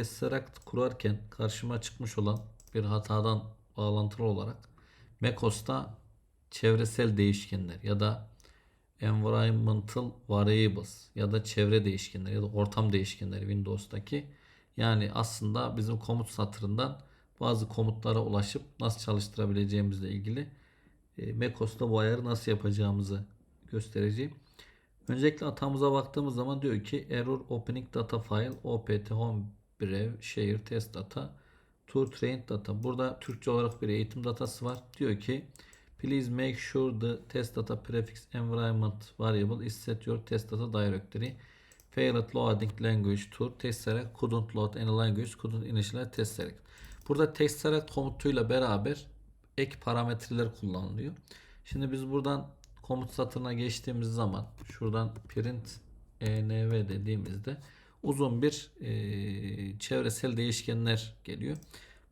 Tesseract kurarken karşıma çıkmış olan bir hatadan bağlantılı olarak macOS'ta çevresel değişkenler ya da environmental variables ya da çevre değişkenleri ya da ortam değişkenleri Windows'taki yani aslında bizim komut satırından bazı komutlara ulaşıp nasıl çalıştırabileceğimizle ilgili e, macOS'ta bu ayarı nasıl yapacağımızı göstereceğim. Öncelikle hatamıza baktığımız zaman diyor ki error opening data file opt home brev share test data to trained data. Burada Türkçe olarak bir eğitim datası var. Diyor ki please make sure the test data prefix environment variable is set your test data directory. Failed loading language to tesseract couldn't load any language couldn't initialize tesseract. Burada tesseract komutuyla beraber ek parametreler kullanılıyor. Şimdi biz buradan komut satırına geçtiğimiz zaman şuradan print env dediğimizde uzun bir e, çevresel değişkenler geliyor.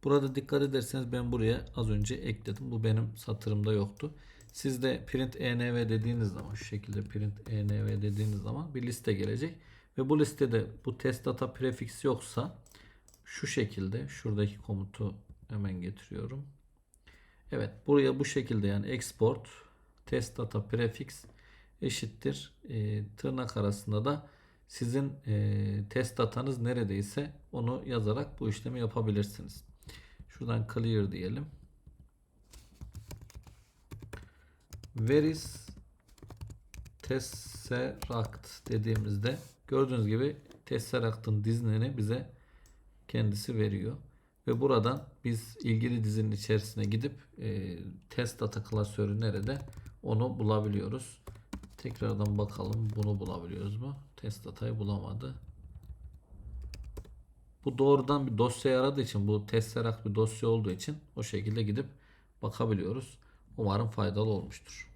Burada dikkat ederseniz ben buraya az önce ekledim. Bu benim satırımda yoktu. Siz de print env dediğiniz zaman şu şekilde print env dediğiniz zaman bir liste gelecek. Ve bu listede bu test data prefix yoksa şu şekilde şuradaki komutu hemen getiriyorum. Evet buraya bu şekilde yani export test data prefix eşittir e, tırnak arasında da sizin e, test datanız neredeyse onu yazarak bu işlemi yapabilirsiniz. Şuradan clear diyelim. Where is Tesseract dediğimizde gördüğünüz gibi Tesseract'ın dizinini bize kendisi veriyor. Ve buradan biz ilgili dizinin içerisine gidip e, test data klasörü nerede onu bulabiliyoruz. Tekrardan bakalım bunu bulabiliyoruz mu? Test datayı bulamadı. Bu doğrudan bir dosya aradığı için bu testeract bir dosya olduğu için o şekilde gidip bakabiliyoruz. Umarım faydalı olmuştur.